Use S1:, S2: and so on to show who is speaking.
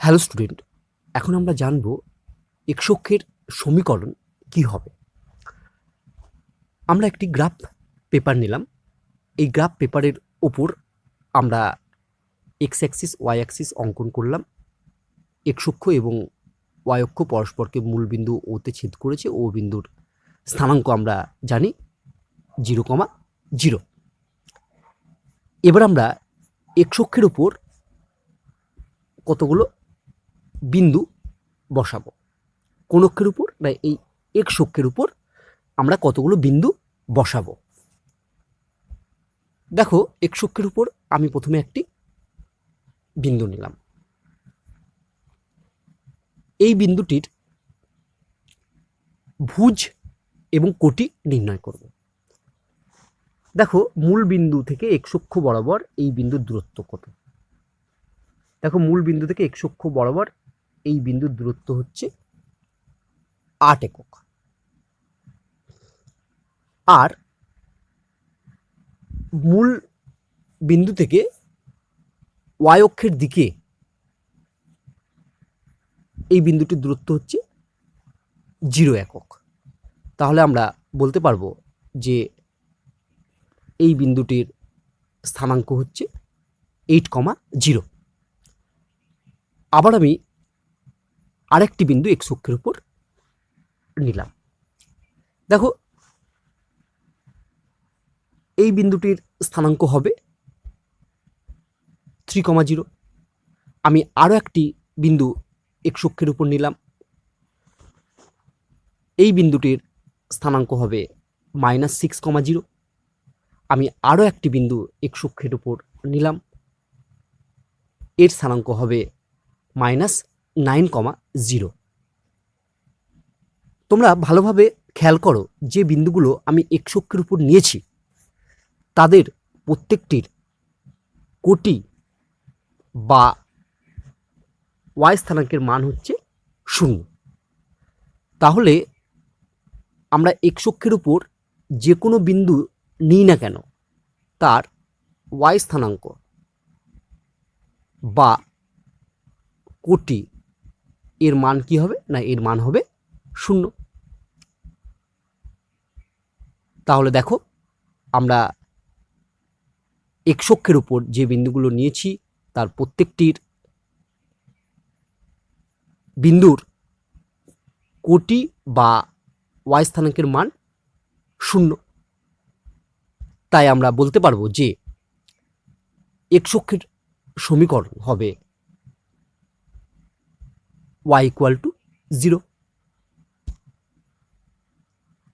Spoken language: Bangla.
S1: হ্যালো স্টুডেন্ট, এখন আমরা জানব এক্সক্ষের সমীকরণ কি হবে। আমরা একটি গ্রাফ পেপার নিলাম। এই গ্রাফ পেপারের ওপর আমরা এক্স অ্যাক্সিস ওয়াই অ্যাক্সিস অঙ্কন করলাম। এক্স অক্ষ এবং ওয়াই অক্ষ পরস্পরকে মূল বিন্দু ওতে ছেদ করেছে। ও বিন্দুর স্থানাঙ্ক আমরা জানি জিরো কমা জিরো। এবার আমরা এক্স অক্ষের উপর কতগুলো বিন্দু বসাবো। কোন অক্ষের উপর না, এই এক্স অক্ষের উপর আমরা কতগুলো বিন্দু বসাবো? দেখো এক্স অক্ষের উপর আমি প্রথমে একটি বিন্দু নিলাম। এই বিন্দুটির ভুজ এবং কোটি নির্ণয় করব। দেখো, মূল বিন্দু থেকে এক্স অক্ষ বরাবর এই বিন্দুর দূরত্ব কত? দেখো, মূল বিন্দু থেকে এক্স অক্ষ বরাবর এই বিন্দুর দূরত্ব হচ্ছে আট একক। আর মূল বিন্দু থেকে ওয়াই অক্ষের দিকে এই বিন্দুটির দূরত্ব হচ্ছে জিরো একক। তাহলে আমরা বলতে পারব যে এই বিন্দুটির স্থানাঙ্ক হচ্ছে এইট কমা জিরো। আবার আমি আরেকটি বিন্দু এক্স অক্ষের উপর নিলাম। দেখো, এই বিন্দুটির স্থানাঙ্ক হবে থ্রি কমা জিরো আমি আরও একটি বিন্দু এক্স অক্ষের উপর নিলাম। এই বিন্দুটির স্থানাঙ্ক হবে মাইনাস সিক্স কমা জিরো আমি আরও একটি বিন্দু এক্স অক্ষের উপর নিলাম। এর স্থানাঙ্ক হবে মাইনাস নাইন কমা জিরো। তোমরা ভালোভাবে খেয়াল করো যে বিন্দুগুলো আমি এক্স অক্ষের উপর নিয়েছি, তাদের প্রত্যেকটির কোটি বা ওয়াই স্থানাঙ্কের মান হচ্ছে শূন্য। তাহলে আমরা এক্স অক্ষের উপর যে কোনো বিন্দু নিই না কেন, তার ওয়াই স্থানাঙ্ক বা কোটি এর মান কি হবে না এর মান হবে শূন্য? তাহলে দেখো, আমরা একশক্ষের উপর যে বিন্দুগুলো নিয়েছি, তার প্রত্যেকটির বিন্দুর কোটি বা ওয়াই স্থানাঙ্কের মান শূন্য। তাই আমরা বলতে পারব যে একশক্ষের সমীকরণ হবে ওয়াই ইকুয়াল টু জিরো